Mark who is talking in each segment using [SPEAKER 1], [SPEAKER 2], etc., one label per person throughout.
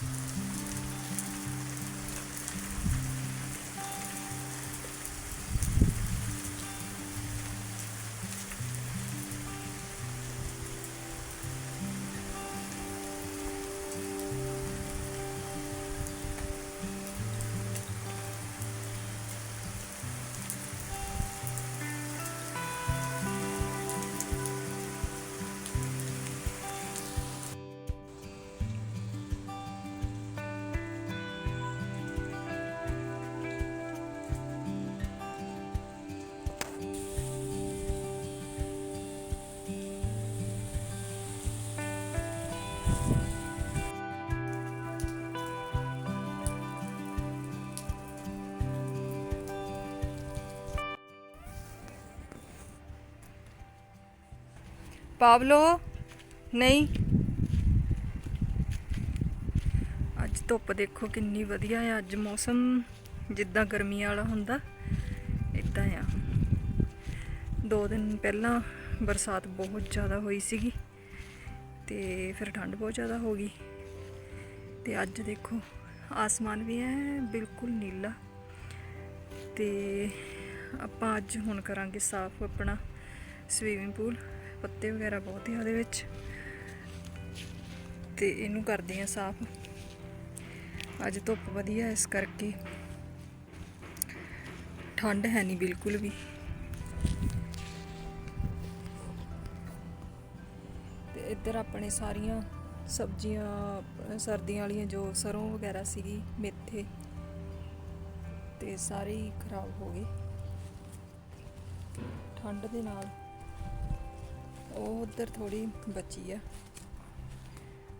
[SPEAKER 1] Mm-hmm. ਪਾਵਲੋ, ਨਹੀਂ। ਅੱਜ ਧੁੱਪ ਦੇਖੋ ਕਿੰਨੀ ਵਧੀਆ ਆ, ਅੱਜ ਮੌਸਮ ਜਿੱਦਾਂ ਗਰਮੀ ਵਾਲਾ ਹੁੰਦਾ ਇਦਾਂ ਆ। ਦੋ ਦਿਨ ਪਹਿਲਾਂ ਬਰਸਾਤ ਬਹੁਤ ਜ਼ਿਆਦਾ ਹੋਈ ਸੀਗੀ, ਤੇ ਫਿਰ ਠੰਡ ਬਹੁਤ ਜ਼ਿਆਦਾ ਹੋ ਗਈ। ਤੇ ਅੱਜ ਦੇਖੋ, ਆਸਮਾਨ ਵੀ ਹੈ ਬਿਲਕੁਲ ਨੀਲਾ। ਤੇ ਆਪਾਂ ਅੱਜ ਹੁਣ ਕਰਾਂਗੇ ਸਾਫ਼ ਆਪਣਾ ਸਵੀਮਿੰਗ ਪੂਲ ਪੱਤੇ ਵਗੈਰਾ ਬਹੁਤ ਆ ਉਹਦੇ ਵਿੱਚ। ਤੇ ਇਹਨੂੰ ਕਰਦੇ ਆ ਸਾਫ਼। ਅੱਜ ਧੁੱਪ ਵਧੀਆ ਇਸ ਕਰਕੇ। ਠੰਡ ਹੈ ਨਹੀਂ ਬਿਲਕੁਲ ਵੀ। ਤੇ ਇੱਧਰ ਆਪਣੇ ਸਾਰੀਆਂ ਸਬਜ਼ੀਆਂ, ਸਰਦੀਆਂ ਵਾਲੀਆਂ ਜੋ ਸਰੋਂ ਵਗੈਰਾ ਸੀਗੀ, ਮੇਥੇ, ਤੇ ਸਾਰੇ ਹੀ ਖਰਾਬ ਹੋ ਗਏ। ਠੰਡ ਦੇ ਨਾਲ। ਉਹ ਉਧਰ ਥੋੜੀ ਬਚੀ ਆ।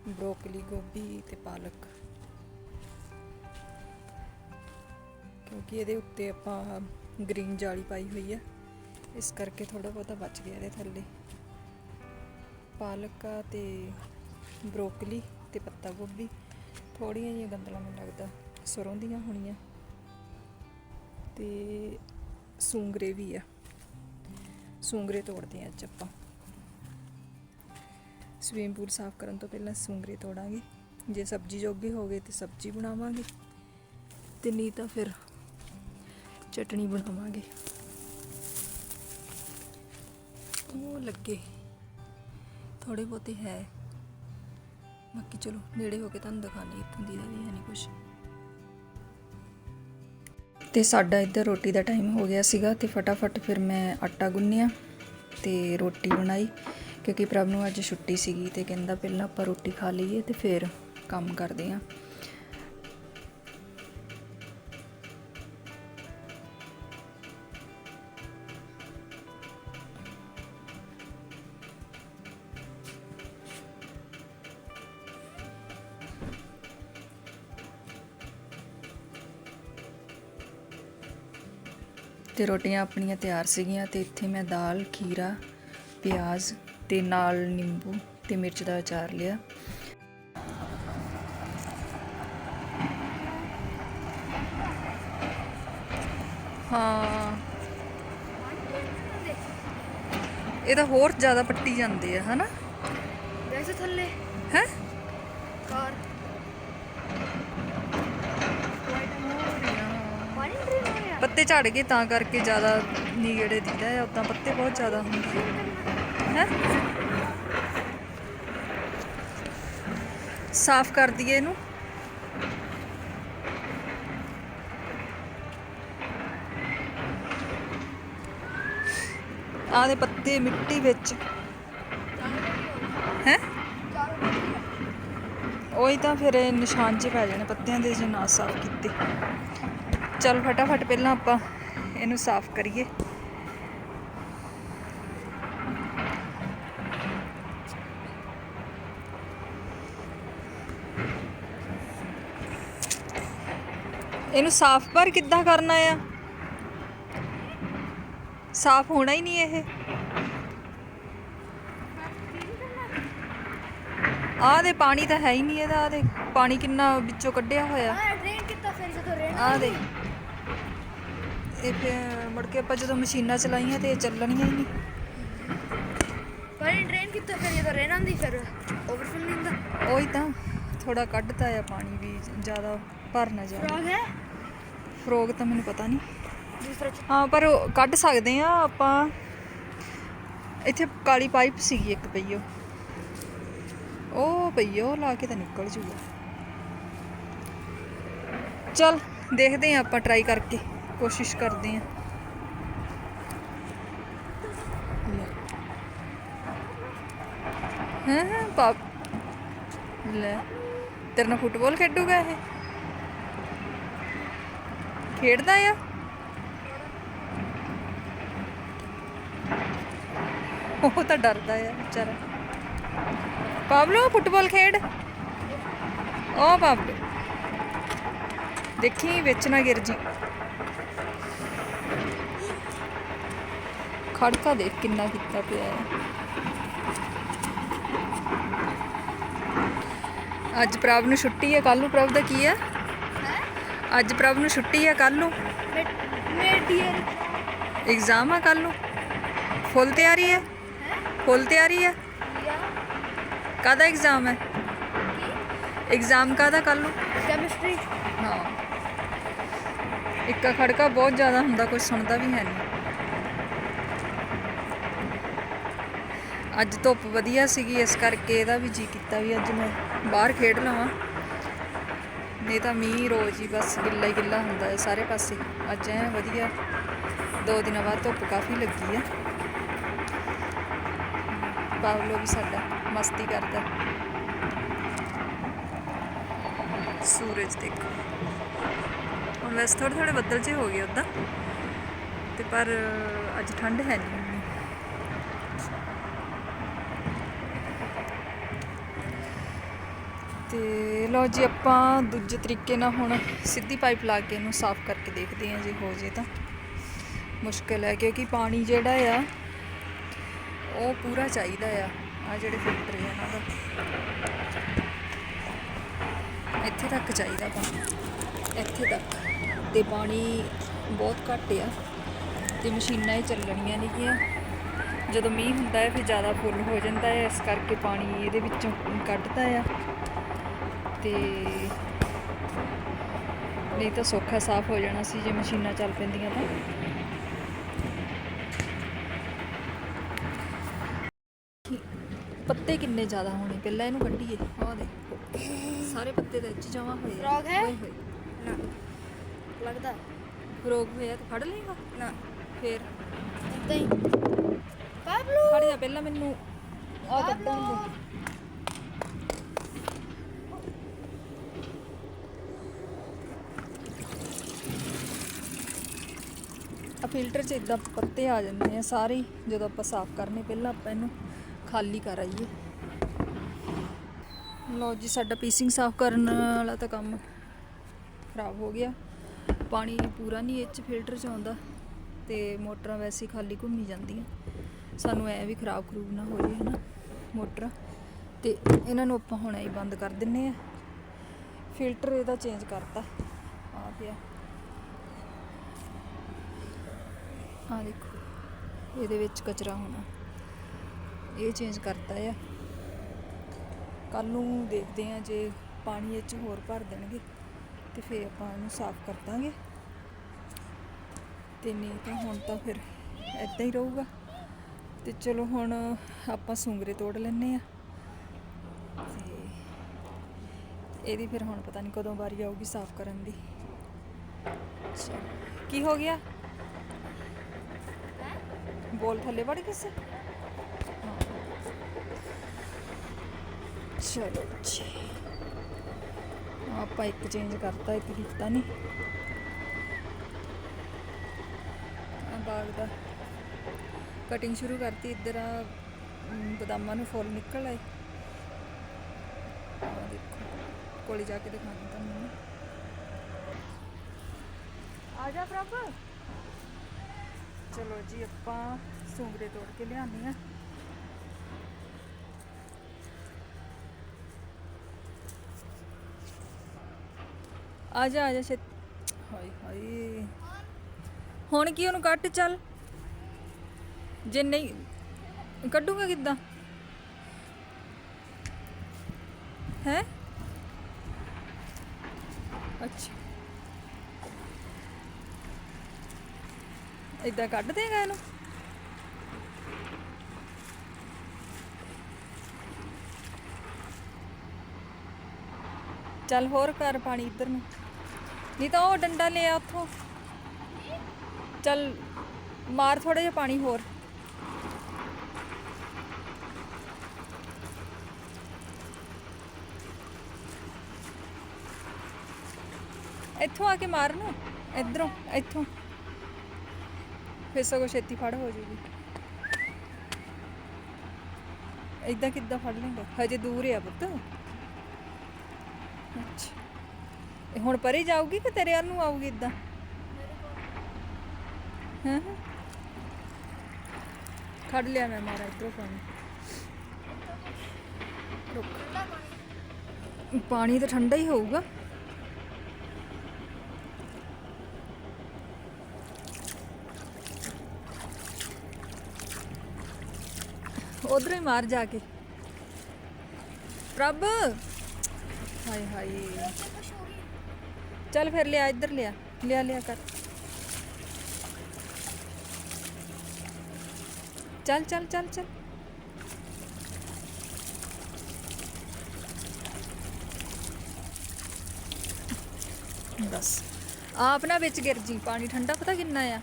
[SPEAKER 1] ਬ੍ਰੋਕਲੀ, ਗੋਭੀ ਤੇ ਪਾਲਕ। ਕਿਉਂਕਿ ਇਹਦੇ ਉੱਤੇ ਆਪਾਂ ਗ੍ਰੀਨ ਜਾਲੀ ਪਾਈ ਹੋਈ ਆ। ਇਸ ਕਰਕੇ ਥੋੜਾ ਬਹੁਤਾ ਬਚ ਗਿਆ ਇਹਦੇ ਥੱਲੇ। ਪਾਲਕ ਆ ਤੇ ਬ੍ਰੋਕਲੀ ਤੇ ਪੱਤਾ ਗੋਭੀ ਥੋੜੀਆਂ ਜਿਹੀਆਂ ਗੰਦਲਾਂ ਮੈਨੂੰ ਲੱਗਦਾ ਸਰੋਂ ਦੀਆਂ ਹੋਣੀਆਂ। ਤੇ ਸੂੰਗਰੇ ਵੀ ਆ। ਸੂੰਗਰੇ ਤੋੜਦੇ ਆ ਅੱਜ ਆਪਾਂ। ਸਵੀਮਿੰਗ ਪੂਲ ਸਾਫ਼ ਕਰਨ ਤੋਂ ਪਹਿਲਾਂ ਸੂੰਗਰੇ ਤੋੜਾਂਗੇ। ਜੇ ਸਬਜ਼ੀ ਜੋਗੇ ਹੋ ਗਏ ਤੇ ਸਬਜ਼ੀ ਬਣਾਵਾਂਗੇ ਤੇ ਨਹੀਂ ਤਾਂ ਫਿਰ ਚਟਣੀ ਬਣਾਵਾਂਗੇ। ਉਹ ਲੱਗੇ ਥੋੜੇ ਬਹੁਤੇ ਹੈ। ਬਾਕੀ ਚਲੋ, ਨੇੜੇ ਹੋ ਕੇ ਤੁਹਾਨੂੰ ਦਿਖਾਣੀ ਇੱਥੋਂ ਦੀ ਦਾ ਵੀ ਹੈ ਨਹੀਂ ਕੁਛ। ਤੇ ਸਾਡਾ ਇੱਧਰ ਰੋਟੀ ਦਾ ਟਾਈਮ ਹੋ ਗਿਆ ਸੀਗਾ ਤੇ ਫਟਾਫਟ ਫਿਰ ਮੈਂ ਆਟਾ ਗੁੰਨਿਆ ਤੇ ਰੋਟੀ ਬਣਾਈ। ਕਿਉਂਕਿ ਪ੍ਰਭ ਨੂੰ ਅੱਜ ਛੁੱਟੀ ਸੀਗੀ ਤੇ ਕਹਿੰਦਾ ਪਹਿਲਾਂ ਆਪਾਂ ਰੋਟੀ ਖਾ ਲਈਏ ਤੇ ਫਿਰ ਕੰਮ ਕਰਦੇ ਆਂ ਤੇ ਰੋਟੀਆਂ ਆਪਣੀਆਂ ਤਿਆਰ ਸੀਗੀਆਂ ਤੇ ਇੱਥੇ ਮੈਂ ਦਾਲ, ਖੀਰਾ, ਪਿਆਜ਼ ਤੇ ਨਾਲ ਨਿੰਬੂ ਤੇ ਮਿਰਚ ਦਾ ਅਚਾਰ ਲਿਆ। ਹਾਂ। ਇਹ ਤਾਂ ਹੋਰ ਜ਼ਿਆਦਾ ਪੱਟੀ ਜਾਂਦੇ ਆ ਹਨਾ?
[SPEAKER 2] ਵੈਸੇ ਥੱਲੇ।
[SPEAKER 1] ਹੈ?
[SPEAKER 2] ਕਾਰ
[SPEAKER 1] ਪੱਤੇ ਝੜ ਗਏ ਤਾਂ ਕਰਕੇ ਜ਼ਿਆਦਾ ਨੀੜੇ ਦੀਦਾ ਹੈ ਉਦਾਂ ਪੱਤੇ ਬਹੁਤ ਜ਼ਿਆਦਾ ਹੁੰਦੇ ਹੈ ਸਾਫ਼ ਕਰ ਦਈਏ ਇਹਨੂੰ। ਆਹ ਪੱਤੇ ਮਿੱਟੀ ਵਿੱਚ। ਹੈ? ਉਹੀ ਤਾਂ ਫਿਰ ਇਹ ਨਿਸ਼ਾਨ 'ਚ ਪੈ ਜਾਣੇ, ਪੱਤਿਆਂ ਦੇ ਜੇ ਨਾ ਸਾਫ਼ ਕੀਤੇ। ਚਲ ਫਟਾਫਟ ਪਹਿਲਾਂ ਆਪਾਂ ਇਹਨੂੰ ਸਾਫ਼ ਕਰੀਏ। ਇਹਨੂੰ ਸਾਫ਼ ਪਰ ਕਿੱਦਾਂ ਕਰਨਾ ਆ? ਸਾਫ਼ ਹੋਣਾ ਹੀ ਨਹੀਂ ਇਹ। ਆ ਦੇ ਪਾਣੀ ਤਾਂ ਹੈ ਹੀ ਨਹੀਂ ਇਹਦਾ ਆ ਦੇ ਪਾਣੀ ਕਿੰਨਾ ਵਿੱਚੋਂ ਕੱਢਿਆ ਹੋਇਆ।
[SPEAKER 2] ਆ ਜਦੋਂ
[SPEAKER 1] ਦੇ। ਇਹ ਮੁੜ ਕੇ ਆਪਾਂ ਜਦੋਂ ਮਸ਼ੀਨਾਂ ਚਲਾਈਆਂ ਤੇ ਇਹ ਚੱਲਣੀਆਂ ਹੀ ਨਹੀਂ।
[SPEAKER 2] ਪਰ ਡਰੇਨ ਕਿੱਦਾਂ ਫਿਰ ਜਦੋਂ ਰੇਨ ਆਉਂਦੀ ਫਿਰ ਓਵਰਫਿਲ ਨਹੀਂ ਹੁੰਦਾ
[SPEAKER 1] ਉਹੀ ਤਾਂ ਥੋੜਾ ਕੱਢਦਾ ਆ ਪਾਣੀ ਵੀ ਜ਼ਿਆਦਾ ਭਰਨਾ ਨਾ
[SPEAKER 2] ਹੈ?
[SPEAKER 1] ਫਰੋਗ ਤਾਂ ਮੈਨੂੰ ਪਤਾ ਨਹੀਂ।
[SPEAKER 2] ਦੂਸਰਾ
[SPEAKER 1] ਹਾਂ ਪਰ ਕੱਢ ਸਕਦੇ ਆ ਆਪਾਂ। ਇੱਥੇ ਕਾਲੀ ਪਾਈਪ ਸੀਗੀ ਇੱਕ ਪਈ ਉਹ। ਉਹ ਪਈ ਉਹ ਲਾ ਕੇ ਤਾਂ ਨਿਕਲ ਜੂਗਾ। ਚਲ ਦੇਖਦੇ ਆ ਆਪਾਂ ਟਰਾਈ ਕਰਕੇ। ਕੋਸ਼ਿਸ਼ ਕਰਦੇ ਆ ਹਾਂ ਪਾਪ ਲੈ। ਤੇਰੇ ਨਾਲ ਫੁੱਟਬਾਲ ਖੇਡੂਗਾ ਇਹ? ਖੇਡਦਾ ਆ? ਉਹ ਤਾਂ ਡਰਦਾ ਆ ਵਿਚਾਰਾ। ਪਾਬਲੋ ਫੁੱਟਬਾਲ ਖੇਡ। ਓ ਪਾਬਲੋ ਦੇਖੀ ਵਿੱਚ ਨਾ ਗਿਰ ਜੀ। ਖੜਕਾ ਦੇਖ ਕਿੰਨਾ ਕੀਤਾ ਪਿਆ ਹੈ ਅੱਜ ਪ੍ਰਭ ਨੂੰ ਛੁੱਟੀ ਹੈ ਕੱਲ ਨੂੰ ਪ੍ਰਭ ਦਾ ਕੀ ਹੈ ਅੱਜ ਪ੍ਰਭ ਨੂੰ ਛੁੱਟੀ ਆ ਕੱਲ ਨੂੰ।
[SPEAKER 2] ਮੇਰੇ
[SPEAKER 1] ਐਗਜ਼ਾਮ ਆ ਕੱਲ ਨੂੰ। ਫੁੱਲ ਤਿਆਰੀ ਹੈ? ਫੁੱਲ ਤਿਆਰੀ ਹੈ ਕਾਦਾ ਐਗਜ਼ਾਮ ਹੈ ਐਗਜ਼ਾਮ ਕਾਦਾ ਕੱਲ ਨੂੰ?
[SPEAKER 2] ਕੈਮਿਸਟਰੀ
[SPEAKER 1] ਹਾਂ। ਇੱਕਾ ਖੜਕਾ ਬਹੁਤ ਜ਼ਿਆਦਾ ਹੁੰਦਾ ਕੋਈ ਸੁਣਦਾ ਵੀ ਹੈ ਨਹੀਂ। ਅੱਜ ਧੁੱਪ ਵਧੀਆ ਸੀਗੀ ਇਸ ਕਰਕੇ ਇਹਦਾ ਵੀ ਜੀ ਕੀਤਾ ਵੀ ਅੱਜ ਮੈਂ ਬਾਹਰ ਖੇਡ ਲਵਾਂ। ਨਹੀਂ ਤਾਂ ਮੀਂਹ, ਰੋਜ਼ ਹੀ ਬਸ ਗਿੱਲਾ ਹੀ ਗਿੱਲਾ ਹੁੰਦਾ ਹੈ ਸਾਰੇ ਪਾਸੇ। ਅੱਜ ਐ ਵਧੀਆ, ਦੋ ਦਿਨਾਂ ਬਾਅਦ ਧੁੱਪ ਕਾਫੀ ਲੱਗੀ ਹੈ। ਪਾਵਲੋ ਵੀ ਸਾਡਾ ਮਸਤੀ ਕਰਦਾ। ਸੂਰਜ ਦੇਖੋ। ਹੁਣ ਵੈਸੇ ਥੋੜੇ ਥੋੜੇ ਬੱਦਲ ਜਿਹੇ ਹੋ ਗਏ ਉਦਾਂ, ਤੇ ਪਰ ਅੱਜ ਠੰਡ ਹੈ ਨਹੀਂ ਇੰਨੀ। ਤੇ ਲਓ ਜੀ, ਆਪਾਂ ਦੂਜੇ ਤਰੀਕੇ ਨਾਲ ਹੁਣ ਸਿੱਧੀ ਪਾਈਪ ਲਾ ਕੇ ਇਹਨੂੰ ਸਾਫ਼ ਕਰਕੇ ਦੇਖਦੇ ਹਾਂ ਜੇ ਹੋ ਜੇ ਤਾਂ। ਮੁਸ਼ਕਿਲ ਹੈ, ਕਿਉਂਕਿ ਪਾਣੀ ਜਿਹੜਾ ਆ, ਉਹ ਪੂਰਾ ਚਾਹੀਦਾ ਆ ਆ ਜਿਹੜੇ ਫਿਲਟਰ ਆ ਇਹਨਾਂ ਦਾ। ਇੱਥੇ ਤੱਕ ਚਾਹੀਦਾ ਪਾਣੀ, ਇੱਥੇ ਤੱਕ। ਤੇ ਪਾਣੀ ਬਹੁਤ ਘੱਟ ਆ, ਤੇ ਮਸ਼ੀਨਾਂ ਹੀ ਚੱਲਣੀਆਂ ਨੇਗੀਆਂ। ਜਦੋਂ ਮੀਂਹ ਹੁੰਦਾ ਹੈ, ਫਿਰ ਜ਼ਿਆਦਾ ਫੁੱਲ ਹੋ ਜਾਂਦਾ ਹੈ, ਇਸ ਕਰਕੇ ਪਾਣੀ ਇਹਦੇ ਵਿੱਚੋਂ ਕੱਢਦਾ ਆ। ਤੇ ਨਹੀਂ ਤਾਂ ਸੌਖਾ ਸਾਫ਼ ਹੋ ਜਾਣਾ ਸੀ ਜੇ ਮਸ਼ੀਨਾਂ ਚੱਲ ਪੈਂਦੀਆਂ ਤਾਂ। ਪੱਤੇ ਕਿੰਨੇ ਜ਼ਿਆਦਾ ਹੋਣੇ? ਪਹਿਲਾਂ ਇਹਨੂੰ ਕੱਢੀਏ। ਆਹ ਦੇ ਸਾਰੇ ਪੱਤੇ ਦੇ ਵਿੱਚ ਜਮਾ ਹੋਏ
[SPEAKER 2] ਫਰੋਗ ਹੈ? ਨਾ। ਲੱਗਦਾ।
[SPEAKER 1] ਫਰੋਗ ਹੋਇਆ ਤਾਂ ਫੜ ਲਏਗਾ।
[SPEAKER 2] ਨਾ।
[SPEAKER 1] ਫੇਰ।
[SPEAKER 2] ਇਦਾਂ ਹੀ। ਪਾਬਲੋ!
[SPEAKER 1] ਫੜ ਪਹਿਲਾਂ ਮੈਨੂੰ। ਆਹ ਪੱਤਾ ਨੂੰ ਫਿਲਟਰ 'ਚ ਇਦਾਂ ਪੱਤੇ ਆ ਜਾਂਦੇ ਆ ਸਾਰੇ ਹੀ ਜਦੋਂ ਆਪਾਂ ਸਾਫ਼ ਕਰਨੇ, ਪਹਿਲਾਂ ਆਪਾਂ ਇਹਨੂੰ ਖਾਲੀ ਕਰ ਆਈਏ। ਲਓ ਜੀ, ਸਾਡਾ ਪੀਸਿੰਗ ਸਾਫ਼ ਕਰਨ ਵਾਲਾ ਤਾਂ ਕੰਮ ਖਰਾਬ ਹੋ ਗਿਆ। ਪਾਣੀ ਪੂਰਾ ਨਹੀਂ ਇਹ 'ਚ ਫਿਲਟਰ 'ਚ ਆਉਂਦਾ ਤੇ ਮੋਟਰਾਂ ਵੈਸੇ ਹੀ ਖਾਲੀ ਘੁੰਮੀ ਜਾਂਦੀਆਂ। ਸਾਨੂੰ ਐ ਵੀ ਖਰਾਬ ਖਰੂਬ ਨਾ ਹੋ ਜੇ ਹਨਾ, ਮੋਟਰ। ਤੇ ਇਹਨਾਂ ਨੂੰ ਆਪਾਂ ਹੁਣ ਹੀ ਬੰਦ ਕਰ ਦਿੰਨੇ ਆ। ਫਿਲਟਰ ਇਹਦਾ ਚੇਂਜ ਕਰਤਾ। ਆ ਪਿਆ ਆ ਦੇਖੋ, ਇਹਦੇ ਵਿੱਚ ਕਚਰਾ ਹੋਣਾ। ਇਹ ਚੇਂਜ ਕਰਤਾ ਆ। ਕੱਲ ਨੂੰ ਦੇਖਦੇ ਆ ਜੇ ਪਾਣੀ ਇਹ ਚ ਹੋਰ ਭਰ ਦੇਣਗੇ ਤੇ ਫੇਰ ਆਪਾਂ ਇਹਨੂੰ ਸਾਫ਼ ਕਰ ਦਾਂਗੇ। ਤੇ ਨਹੀਂ ਤਾਂ ਹੁਣ ਤਾਂ ਫਿਰ ਇਦਾਂ ਹੀ ਰਹੂਗਾ। ਤੇ ਚਲੋ ਹੁਣ ਆਪਾਂ ਸੁੰਗਰੇ ਤੋੜ ਲੈਨੇ ਆ। ਤੇ ਇਹਦੀ ਫਿਰ ਹੁਣ ਪਤਾ ਨਹੀਂ ਕਦੋਂ ਵਾਰੀ ਆਊਗੀ ਸਾਫ਼ ਕਰਨ ਦੀ। ਕੀ ਹੋ ਗਿਆ? ਬੋਲ ਥੱਲੇ ਵੜ ਗਈ ਸੀ ਚਲੋ ਜੀ ਆਪਾਂ ਇੱਕ ਚੇਂਜ ਕਰਤਾ ਇੱਕ ਕੀਤਾ ਨਹੀਂ ਆ ਬਾਗ ਦਾ ਕਟਿੰਗ ਸ਼ੁਰੂ ਕਰਤੀ ਇੱਧਰ ਆ ਬਦਾਮਾਂ ਨੂੰ ਫੁੱਲ ਨਿਕਲ ਆਏ ਦੇਖੋ ਕੋਲੇ ਜਾ ਕੇ ਦਿਖਾਉਂਦਾ ਤੁਹਾਨੂੰ ਆ
[SPEAKER 2] ਜਾ ਪ੍ਰਭ
[SPEAKER 1] ਚਲੋ ਜੀ, ਆਪਾਂ ਸੁੰਗਰੇ ਤੋੜ ਕੇ ਲਿਆਉਂਦੇ ਆ ਆ ਜਾ ਆ ਜਾ ਛੇਤੀ। ਹਾਏ ਹਾਏ। ਹੁਣ ਕੀ ਉਹਨੂੰ ਕੱਟ ਚੱਲ? ਜੇ ਨਹੀਂ, ਕੱਢੂਗਾ ਕਿੱਦਾਂ? ਹੈ ਅੱਛਾ ਇਦਾਂ ਕੱਢ ਦੇਗਾ ਇਹਨੂੰ। ਚੱਲ ਹੋਰ ਕਰ ਪਾਣੀ ਇੱਧਰ ਨੂੰ। ਨਹੀਂ ਤਾਂ ਉਹ ਡੰਡਾ ਲਿਆ ਉੱਥੋਂ। ਚੱਲ ਮਾਰ ਥੋੜਾ ਜਿਹਾ ਪਾਣੀ ਹੋਰ। ਇੱਥੋਂ ਆ ਕੇ ਮਾਰ ਨੂੰ ਇਧਰੋਂ, ਇੱਥੋਂ। ਫਿਰ ਸਗੋਂ ਛੇਤੀ ਫੜ ਹੋ ਜੂਗੀ। ਇਦਾਂ ਕਿੱਦਾਂ ਫੜ ਲੇਂਗਾ ਹਜੇ ਦੂਰ ਆ ਪੁੱਤ। ਅੱਛਾ। ਇਹ ਹੁਣ ਪਰੇ ਜਾਊਗੀ ਕਿ ਤੇਰੇ ਵੱਲ ਨੂੰ ਆਊਗੀ ਇਦਾਂ ਹਾਂ ਹਾਂ। ਖੜ ਲਿਆ ਮੈਂ ਮਾਰਾ ਇਧਰੋਂ ਪਾਣੀ। ਰੁਕ। ਪਾਣੀ ਤਾਂ ਠੰਡਾ ਹੀ ਹੋਊਗਾ। ਉਧਰ ਹੀ ਮਾਰ ਜਾ ਕੇ ਪ੍ਰਭ ਹਾਏ ਹਾਏ ਚੱਲ ਫਿਰ ਲਿਆ ਇੱਧਰ ਲਿਆ ਲਿਆ ਲਿਆ ਕਰ ਚੱਲ ਚੱਲ ਚੱਲ ਚੱਲ ਬਸ ਆਪ ਨਾ ਵਿੱਚ ਗਿਰ ਜੀ ਪਾਣੀ ਠੰਡਾ ਪਤਾ ਕਿੰਨਾ ਆ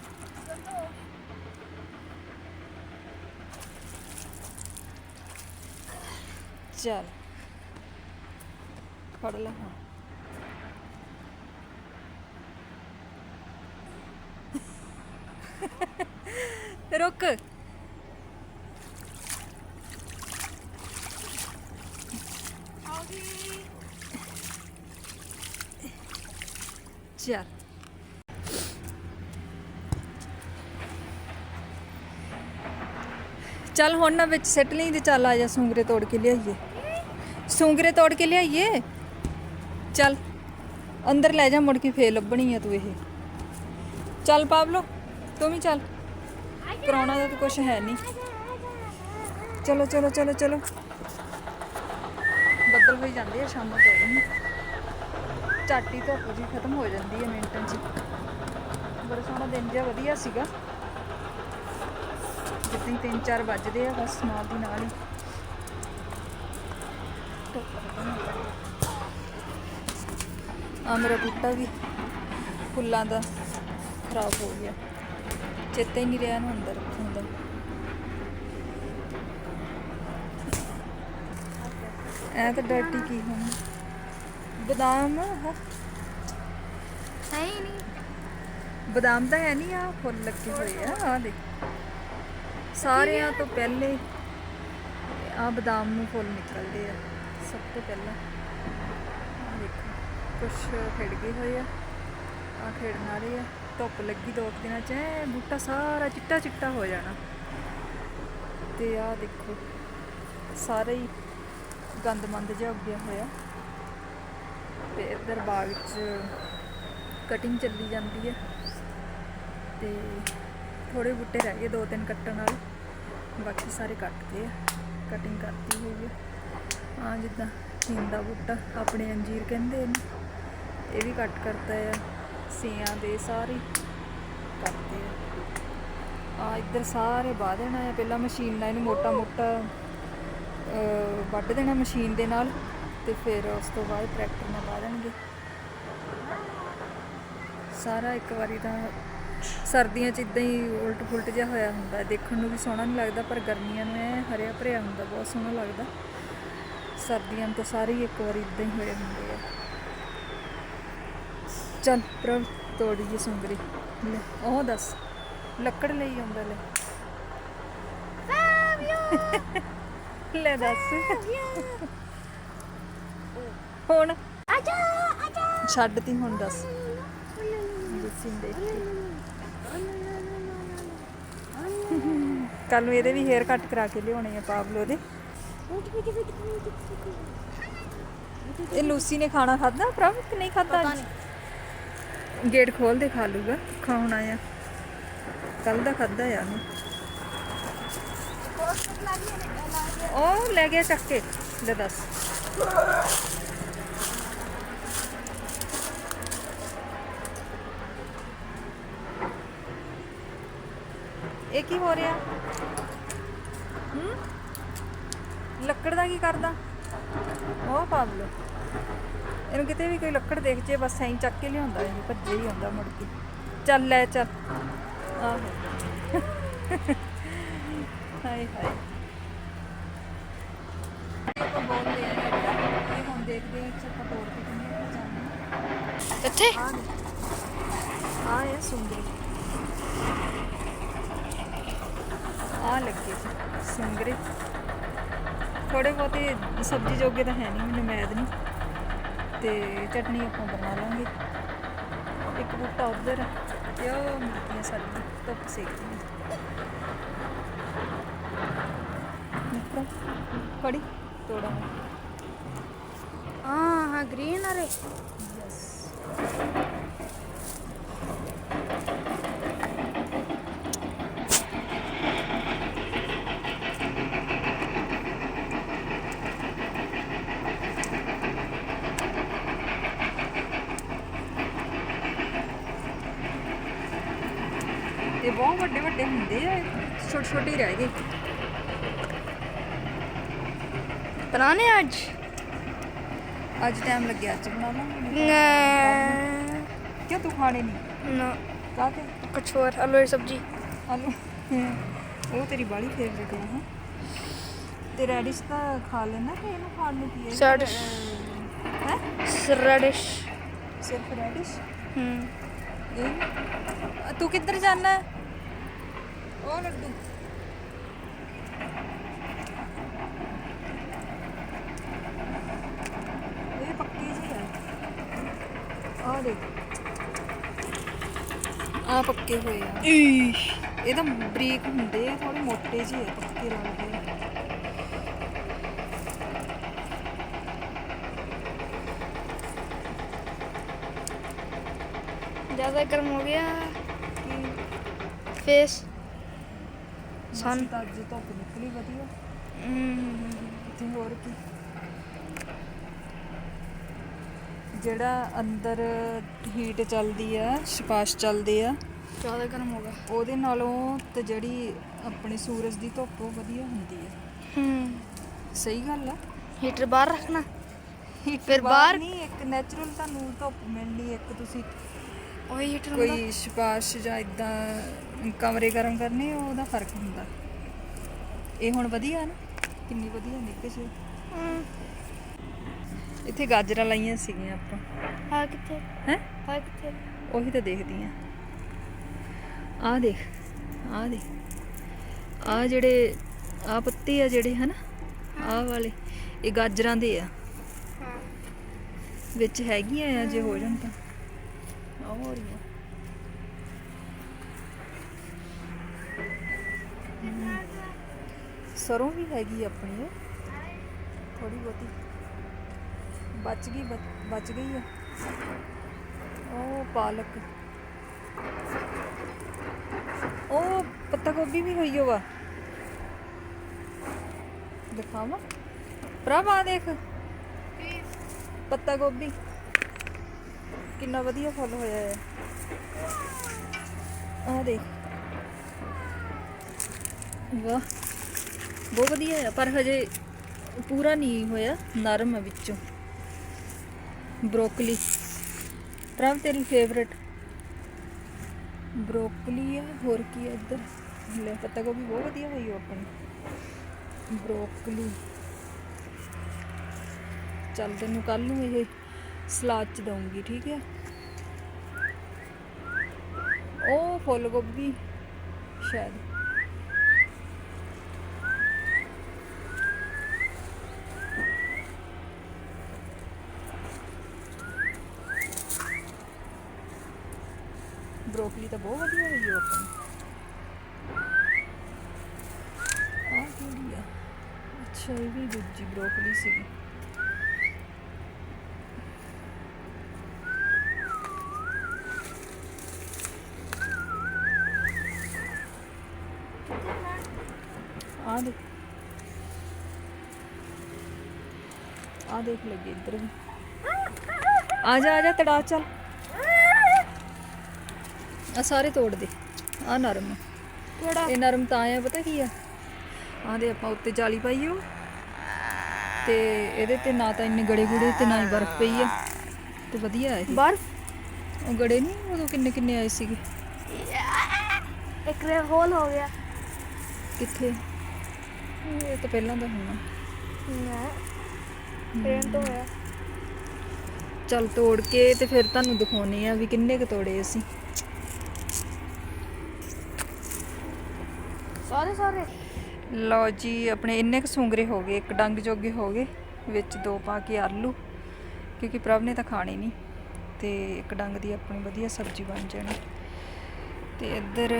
[SPEAKER 1] ਚੱਲ ਫੜ ਲੈ ਹਾਂ ਰੁਕ ਚੱਲ ਚੱਲ ਹੁਣ ਨਾ ਵਿੱਚ ਸਿੱਟ ਲਈ ਤੇ ਚੱਲ ਆ ਜਾ ਸੂੰਗਰੇ ਤੋੜ ਕੇ ਲਿਆਈਏ। ਸੁੰਗਰੇ ਤੋੜ ਕੇ ਲਿਆਈਏ। ਚੱਲ, ਅੰਦਰ ਲੈ ਜਾ ਮੁੜ ਕੇ, ਫੇਰ ਲੱਭਣੀ ਆ ਤੂੰ ਇਹ। ਚੱਲ ਪਾਵਲੋ, ਤੂੰ ਵੀ ਚੱਲ। ਕਰਾਉਣਾ ਤਾਂ ਕੁਝ ਹੈ ਨਹੀਂ। ਚਲੋ ਚਲੋ ਚਲੋ ਚਲੋ। ਬੱਦਲ ਹੋਈ ਜਾਂਦੇ ਆ, ਸ਼ਾਮਾਂ ਪੈ ਗਈਆਂ। ਝਾਟੀ ਧੁੱਪ ਜੀ ਖਤਮ ਹੋ ਜਾਂਦੀ ਹੈ ਮਿੰਟਾਂ 'ਚ। ਬੜਾ ਸੋਹਣਾ ਦਿਨ ਜਿਹਾ ਵਧੀਆ ਸੀਗਾ। ਜਿੱਦਾਂ ਹੀ 3-4 ਵੱਜਦੇ ਆ, ਬਸ ਨਾਲ ਦੀ ਨਾਲ ਹੀ ਧੁੱਪ ਖਤਮ ਹੋ ਜਾਂਦੀ ਆ ਮੇਰਾ ਬੂਟਾ ਵੀ ਫੁੱਲਾਂ ਦਾ ਖਰਾਬ ਹੋ ਗਿਆ। ਚੇਤਾ ਹੀ ਨਹੀਂ ਰਿਹਾ ਨੂੰ ਅੰਦਰ ਰੱਖਣ ਦਾ। ਐ ਤਾਂ ਡਰਟੀ ਕੀ ਹੋਣਾ? ਬਦਾਮ
[SPEAKER 2] ਹੈ ਹੀ ਨਹੀਂ।
[SPEAKER 1] ਬਦਾਮ ਤਾਂ ਹੈ ਨਹੀਂ ਆ ਫੁੱਲ ਲੱਗੇ ਹੋਏ ਆ ਆ ਦੇਖ। ਸਾਰਿਆਂ ਤੋਂ ਪਹਿਲੇ ਆ ਬਦਾਮ ਨੂੰ ਫੁੱਲ ਨਿਕਲਦੇ ਆ ਸਭ ਤੋਂ ਪਹਿਲਾਂ। ਕੁਛ ਖਿੜ ਗਏ ਹੋਏ ਆ। ਆ ਖਿੜਨ ਵਾਲੇ ਆ। ਧੁੱਪ ਲੱਗੀ ਦੋ ਕੁ ਦਿਨਾਂ ਚ। ਐ ਬੂਟਾ ਸਾਰਾ ਚਿੱਟਾ ਚਿੱਟਾ ਹੋ ਜਾਣਾ। ਤੇ ਆ ਦੇਖੋ, ਸਾਰੇ ਹੀ ਗੰਦਮੰਦ ਜਿਹਾ ਉੱਗਿਆ ਹੋਇਆ। ਤੇ ਇੱਧਰ ਬਾਗ ਵਿੱਚ ਕਟਿੰਗ ਚੱਲੀ ਜਾਂਦੀ ਹੈ ਤੇ ਥੋੜੇ ਬੂਟੇ ਰਹਿ ਗਏ ਦੋ ਤਿੰਨ ਕੱਟਣ ਵਾਲੇ। ਬਾਕੀ ਸਾਰੇ ਕੱਟਦੇ ਆ। ਕਟਿੰਗ ਕਰਤੀ ਹੋਈ ਹੈ ਆ ਜਿੱਦਾਂ ਨੀਮ ਬੂਟਾ, ਆਪਣੇ ਅੰਜੀਰ ਕਹਿੰਦੇ ਇਹਨੂੰ। ਇਹ ਵੀ ਕੱਟ ਕਰਤਾ ਹੈ ਸੀਆਂ ਦੇ ਸਾਰੇ ਕੱਟਦੇ ਆ। ਆ ਇੱਧਰ ਸਾਰੇ ਬਾਹ ਦੇਣਾ ਹੈ ਪਹਿਲਾਂ ਮਸ਼ੀਨ ਨਾਲ ਇਹਨੂੰ ਮੋਟਾ ਮੋਟਾ ਵੱਢ ਦੇਣਾ ਮਸ਼ੀਨ ਦੇ ਨਾਲ ਤੇ ਫਿਰ ਉਸ ਤੋਂ ਬਾਅਦ ਟਰੈਕਟਰ ਨਾਲ ਬਾਹ ਦੇਣਗੇ। ਸਾਰਾ ਇੱਕ ਵਾਰੀ ਤਾਂ ਸਰਦੀਆਂ 'ਚ ਇਦਾਂ ਹੀ ਉਲਟ ਫੁਲਟ ਜਿਹਾ ਹੋਇਆ ਹੁੰਦਾ। ਦੇਖਣ ਨੂੰ ਵੀ ਸੋਹਣਾ ਨਹੀਂ ਲੱਗਦਾ, ਪਰ ਗਰਮੀਆਂ ਨੂੰ ਇਹ ਹਰਿਆ ਭਰਿਆ ਹੁੰਦਾ, ਬਹੁਤ ਸੋਹਣਾ ਲੱਗਦਾ। ਸਰਦੀਆਂ ਨੂੰ ਤਾਂ ਸਾਰੇ ਹੀ ਇੱਕ ਵਾਰੀ ਇਦਾਂ ਹੀ ਹੋਏ ਹੁੰਦੇ ਚੱਲ ਪ੍ਰਭ ਤੋੜੀ ਜੀ ਸੁੰਦਰੀ ਲੈ ਉਹ ਦੱਸ ਲੱਕੜ ਲਈ ਆਉਂਦਾ ਲੈ। ਲੈ ਦੱਸ। ਹੁਣ?
[SPEAKER 2] ਆਜਾ ਆਜਾ!
[SPEAKER 1] ਛੱਡਤੀ ਹੁਣ ਦੱਸ। ਦੇਖ। ਕੱਲ ਨੂੰ ਇਹਦੇ ਵੀ ਹੇਅਰ ਕੱਟ ਕਰਾ ਕੇ ਲਿਆਉਣੇ ਆ ਪਾਵਲੋ ਦੇ। ਇਹ ਲੂਸੀ ਨੇ ਖਾਣਾ ਖਾਦਾ ਪ੍ਰਭ ਕਿ ਨਹੀਂ ਖਾਦਾ
[SPEAKER 2] ਪਤਾ
[SPEAKER 1] ਗੇਟ ਖੋਲ ਦੇ ਖਾ ਲੂਗਾ ਖਾਉਣਾ ਆ ਕੱਲ ਦਾ ਖਾਦਾ ਆ ਨੂੰ ਉਹ ਲੈ ਗਿਆ ਚੱਕ ਕੇ, ਲੈ ਦੱਸ। ਇਹ ਕੀ ਹੋ ਰਿਹਾ? ਹੂੰ? ਲੱਕੜ ਦਾ ਕੀ ਕਰਦਾ? ਉਹ ਪਾਬਲੋ ਇਹਨੂੰ ਕਿਤੇ ਵੀ ਕੋਈ ਲੱਕੜ ਦੇਖ ਜੇ ਬਸ ਐਂ ਚੱਕ ਕੇ ਲਿਆਉਂਦਾ ਇਹ ਭੱਜੇ ਹੀ ਆਉਂਦਾ ਮੁੜ ਕੇ। ਚੱਲ ਲੈ ਚੱਲ। ਆਹੋ। ਹਾਏ ਹਾਏ। ਆ ਇਹ
[SPEAKER 2] ਕਿੱਥੇ
[SPEAKER 1] ਆ ਸੁੰਦਰੀ ਆ ਲੱਗੇ ਸੁੰਗਰੇ। ਥੋੜੇ ਬਹੁਤੇ ਸਬਜ਼ੀ ਜੋਗੇ ਤਾਂ ਹੈ ਨਹੀਂ ਮੈਨੂੰ ਮੈਦ ਨਹੀਂ। ਤੇ ਚਟਨੀ ਆਪਾਂ ਬਣਾ ਲਾਂਗੇ। ਇੱਕ ਬੂਟਾ ਉਧਰ ਤੇ ਉਹ ਮਿਲਦੀਆਂ ਸਾਡੀਆਂ ਧੁੱਪ ਸੇਕਦੀਆਂ ਨਿਕਲ ਫੜੀ ਤੋੜਾਂਗੇ
[SPEAKER 2] ਹਾਂ ਹਾਂ ਗ੍ਰੀਨ ਅਰੇ
[SPEAKER 1] ਯਸ ਇਹ ਬਹੁਤ ਵੱਡੇ ਵੱਡੇ ਹੁੰਦੇ ਆ ਛੋਟੇ ਛੋਟੇ ਹੀ ਰਹਿ ਗਏ
[SPEAKER 2] ਬਣਾਣੇ ਅੱਜ?
[SPEAKER 1] ਅੱਜ ਟਾਈਮ ਲੱਗਿਆ ਅੱਜ ਬਣਾ ਲਾਂਗੇ
[SPEAKER 2] ਨਾ।
[SPEAKER 1] ਕਿਉਂ ਤੂੰ ਖਾਣੇ ਨਹੀਂ?
[SPEAKER 2] ਨਾ।
[SPEAKER 1] ਕਾਹ ਤੇ
[SPEAKER 2] ਕੁਛ ਹੋਰ ਆਲੂ ਦੀ ਸਬਜ਼ੀ।
[SPEAKER 1] ਆਲੂ? ਉਹ ਤੇਰੀ ਬਾਲੀ ਫੇਵਰੇਟ ਹੈ ਹਾਂ। ਤੇ ਰੈਡਿਸ਼ ਤਾਂ ਖਾ ਲੈਣਾ ਕਿ ਇਹਨੂੰ ਖਾਣ ਨੂੰ ਕੀ ਹੈ?
[SPEAKER 2] ਰੈਡਿਸ਼
[SPEAKER 1] ਸਿਰਫ ਰੈਡਿਸ਼
[SPEAKER 2] ਹੂੰ।
[SPEAKER 1] ਤੂੰ ਕਿੱਧਰ ਜਾਣਾ? ਹੈ ਉਹ ਲੱਡੂ ਇਹ ਪੱਕੇ ਜਿਹੇ ਆ ਆ ਦੇਖ ਆ ਪੱਕੇ ਹੋਏ ਆ ਇਹ ਤਾਂ ਬਰੀਕ ਹੁੰਦੇ ਆ ਥੋੜੇ ਮੋਟੇ ਜਿਹੇ ਆ, ਪੱਕੇ ਲੱਗਦੇ ਆ
[SPEAKER 2] ਜ਼ਿਆਦਾ ਗਰਮ ਹੋ ਗਿਆ ਫੇਸ
[SPEAKER 1] ਸਨ। ਤਾਂ ਅੱਜ ਧੁੱਪ ਨਿਕਲੀ ਵਧੀਆ।
[SPEAKER 2] ਹੂੰ
[SPEAKER 1] ਤੇ ਹੋਰ ਕੀ? ਜਿਹੜਾ ਅੰਦਰ ਹੀਟ ਚੱਲਦੀ ਆ ਛਪਾਸ਼ ਚੱਲਦੇ ਆ
[SPEAKER 2] ਜ਼ਿਆਦਾ ਗਰਮ ਹੋ ਗਿਆ।
[SPEAKER 1] ਉਹਦੇ ਨਾਲੋਂ ਤੇ ਜਿਹੜੀ ਆਪਣੀ ਸੂਰਜ ਦੀ ਧੁੱਪ ਉਹ ਵਧੀਆ ਹੁੰਦੀ ਆ।
[SPEAKER 2] ਹੂੰ।
[SPEAKER 1] ਸਹੀ ਗੱਲ ਆ।
[SPEAKER 2] ਹੀਟਰ ਬਾਹਰ ਰੱਖਣਾ। ਫਿਰ ਬਾਹਰ-
[SPEAKER 1] ਨਹੀਂ ਇੱਕ ਨੈਚੁਰਲ ਤੁਹਾਨੂੰ ਧੁੱਪ ਮਿਲਣੀ ਇੱਕ ਤੁਸੀਂ
[SPEAKER 2] ਉਹੀ ਹੀਟਰ ਹੁੰਦਾ?
[SPEAKER 1] ਕੋਈ ਛਪਾਸ਼ ਜਾਂ ਇਦਾਂ ਕਮਰੇ ਗਰਮ ਕਰਨੇ ਉਹਦਾ ਫ਼ਰਕ ਹੁੰਦਾ। ਇਹ ਹੁਣ ਵਧੀਆ ਨਾ? ਕਿੰਨੀ ਵਧੀਆ ਨਿਕਲ ਸੀ
[SPEAKER 2] ਹੂੰ
[SPEAKER 1] ਇੱਥੇ ਗਾਜਰਾਂ ਲਾਈਆਂ ਸੀਗੀਆਂ ਆਪਾਂ।
[SPEAKER 2] ਹਾਂ ਕਿੱਥੇ?
[SPEAKER 1] ਹੈ?
[SPEAKER 2] ਹਾਂ ਕਿੱਥੇ?
[SPEAKER 1] ਉਹੀ ਤਾਂ ਦੇਖਦੀ ਆ। ਆ ਦੇਖ ਆ ਦੇਖ। ਆ ਜਿਹੜੇ ਆ ਪੱਤੇ ਆ ਜਿਹੜੇ ਹਨਾ? ਆ ਵਾਲੇ। ਇਹ ਗਾਜਰਾਂ ਦੇ ਆ।
[SPEAKER 2] ਹਾਂ।
[SPEAKER 1] ਵਿੱਚ ਹੈਗੀਆਂ ਆ ਜੇ ਹੋ ਜਾਣ ਤਾਂ। ਆ ਹੋ ਰਹੀਆਂ ਹਮ। ਸਰੋਂ ਵੀ ਹੈਗੀ ਆ ਆਪਣੀ ਥੋੜੀ ਬਹੁਤੀ ਬਚ ਗਈ ਬਚ- ਬਚ ਗਈ ਆ ਉਹ ਪਾਲਕ ਉਹ ਪੱਤਾ ਗੋਭੀ ਵੀ ਹੋਈ ਹੋਵਾ ਦਿਖਾਵਾਂ ਪ੍ਰਭ ਆ ਦੇਖ ਪੱਤਾ ਗੋਭੀ ਕਿੰਨਾ ਵਧੀਆ ਫੁੱਲ ਹੋਇਆ ਹੈ। ਆ ਦੇਖ। ਵਾਹ, ਬਹੁਤ ਵਧੀਆ ਹੈ ਪਰ ਹਜੇ ਪੂਰਾ ਨਹੀਂ ਹੋਇਆ, ਨਰਮ ਹੈ ਵਿੱਚੋਂ। ਬ੍ਰੋਕਲੀ। ਪ੍ਰਭ, ਤੇਰੀ ਫੇਵਰਟ ਬ੍ਰੋਕਲੀ ਆ, ਹੋਰ ਕੀ ਹੈ ਇੱਧਰ? ਲੈ, ਪੱਤਾ ਗੋਭੀ ਬਹੁਤ ਵਧੀਆ ਹੋਈ ਉਹ ਆਪਣੀ। ਬ੍ਰੋਕਲੀ। ਚੱਲ ਤੈਨੂੰ ਕੱਲ ਨੂੰ ਇਹ ਸਲਾਦ ਚ ਦਊਂਗੀ ਠੀਕ ਹੈ ਉਹ ਫੁੱਲ ਗੋਭੀ ਸ਼ਾਇਦ ਬ੍ਰੋਕਲੀ ਤਾਂ ਬਹੁਤ ਵਧੀਆ ਹੋਈ ਉਹ ਆਪਣੀ ਆਹ ਕਿਹੜੀ ਆ ਅੱਛਾ ਇਹ ਵੀ ਦੂਜੀ ਬ੍ਰੋਕਲੀ ਸੀਗੀ ਆ ਦੇਖ ਆ ਦੇਖ ਲੱਗੇ ਇੱਧਰ ਵੀ। ਆ ਜਾ ਆ ਜਾ ਤੜਾ ਚੱਲ। ਆ ਸਾਰੇ ਤੋੜ ਦੇ। ਆ ਨਰਮ। ਆ।
[SPEAKER 2] ਕਿਹੜਾ?
[SPEAKER 1] ਇਹ ਨਰਮ ਤਾਂ ਆ ਪਤਾ ਕੀ ਆ? ਆਹ ਦੇ ਆਪਾਂ ਉੱਤੇ ਜਾਲੀ ਪਾਈ ਹੋ ਤੇ ਇਹਦੇ ਤੇ ਨਾ ਤਾਂ ਇੰਨੇ ਗੜੇ ਗੁੜੇ ਤੇ ਨਾ ਹੀ ਬਰਫ਼ ਪਈ ਆ। ਤੇ ਵਧੀਆ ਇਹ।
[SPEAKER 2] ਬਰਫ?
[SPEAKER 1] ਉਹ ਗੜੇ ਨਹੀਂ ਉਦੋਂ ਕਿੰਨੇ ਕਿੰਨੇ ਆਏ ਸੀਗੇ?
[SPEAKER 2] ਇੱਕ ਰੇ ਹੋਲ ਹੋ ਗਿਆ।
[SPEAKER 1] ਕਿੱਥੇ? ਇਹ ਤਾਂ ਪਹਿਲਾਂ ਦਾ ਹੋਣਾ।
[SPEAKER 2] ਨਾ ਟ੍ਰੇਨ ਤੋਂ ਹੋਇਆ
[SPEAKER 1] ਚੱਲ ਤੋੜ ਕੇ ਤੇ ਫਿਰ ਤੁਹਾਨੂੰ ਦਿਖਾਉਣੇ ਆ ਵੀ ਕਿੰਨੇ ਕੁ ਤੋੜੇ ਅਸੀਂ।
[SPEAKER 2] ਸਾਰੇ ਸਾਰੇ?
[SPEAKER 1] ਲਓ ਜੀ ਆਪਣੇ ਇੰਨੇ ਕੁ ਸੁੰਗਰੇ ਹੋ ਗਏ ਇੱਕ ਡੰਗ ਜੋਗੇ ਹੋ ਗਏ ਵਿੱਚ ਦੋ ਪਾ ਕੇ ਆਲੂ ਕਿਉਂਕਿ ਪ੍ਰਭ ਨੇ ਤਾਂ ਖਾਣੇ ਨਹੀਂ ਤੇ ਇੱਕ ਡੰਗ ਦੀ ਆਪਣੀ ਵਧੀਆ ਸਬਜ਼ੀ ਬਣ ਜਾਣੀ। ਤੇ ਇੱਧਰ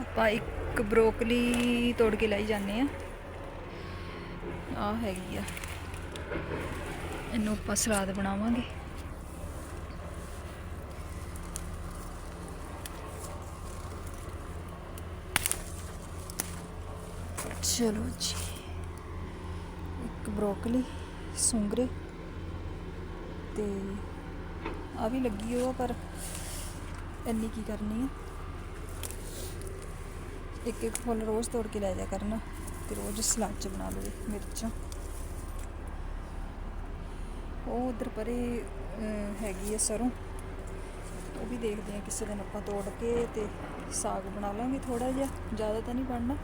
[SPEAKER 1] ਆਪਾਂ ਇੱਕ ਬਰੋਕਲੀ ਤੋੜ ਕੇ ਲਈ ਜਾਂਦੇ ਆ। ਆ ਹੈਗੀ ਆ। ਇਹਨੂੰ ਆਪਾਂ ਸਲਾਦ ਬਣਾਵਾਂਗੇ। ਚਲੋ ਜੀ। ਇੱਕ ਬਰੋਕਲੀ, ਸੁੰਗਰੇ ਤੇ ਆ ਵੀ ਲੱਗੀ ਹੋਆ ਪਰ ਇੰਨੀ ਕੀ ਕਰਨੀ ਹੈ ਇੱਕ ਇੱਕ ਫੁੱਲ ਰੋਜ਼ ਤੋੜ ਕੇ ਲੈ ਜਾ ਕਰਨਾ। ਤੇ ਰੋਜ਼ ਸਲਾਦ ਚ ਬਣਾ ਲਵੇ ਮਿਰਚਾਂ। ਉਹ ਉਧਰ ਪਰੇ ਹੈਗੀ ਹੈ ਸਰੋਂ। ਉਹ ਵੀ ਦੇਖਦੇ ਆ ਕਿਸੇ ਦਿਨ ਆਪਾਂ ਤੋੜ ਕੇ ਤੇ ਸਾਗ ਬਣਾ ਲਾਂਗੇ ਥੋੜਾ ਜਿਹਾ। ਜ਼ਿਆਦਾ ਤਾਂ ਨਹੀਂ ਬਣਨਾ।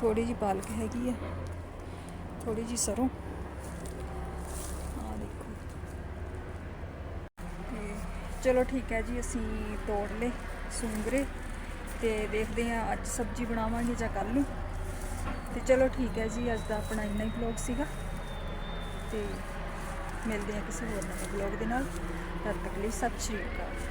[SPEAKER 1] ਥੋੜੀ ਜੀ ਪਾਲਕ ਹੈਗੀ ਆ। ਥੋੜੀ ਜੀ ਸਰੋਂ। ਆ ਦੇਖੋ। ਤੇ ਚਲੋ ਠੀਕ ਹੈ ਜੀ, ਅਸੀਂ ਤੋੜ ਲਏ ਸੁੰਗਰੇ ਤੇ ਦੇਖਦੇ ਹਾਂ ਅੱਜ ਸਬਜ਼ੀ ਬਣਾਵਾਂਗੇ ਜਾਂ ਕੱਲ ਨੂੰ। ਤੇ ਚਲੋ ਠੀਕ ਹੈ ਜੀ, ਅੱਜ ਦਾ ਆਪਣਾ ਇੰਨਾ ਹੀ ਵਲੌਗ ਸੀਗਾ। ਤੇ ਮਿਲਦੇ ਹਾਂ ਕਿਸੇ ਹੋਰ ਨਵੇਂ ਵਲੌਗ ਦੇ ਨਾਲ। ਤਦ ਤੱਕ ਲਈ ਸਤਿ ਸ਼੍ਰੀ ਅਕਾਲ।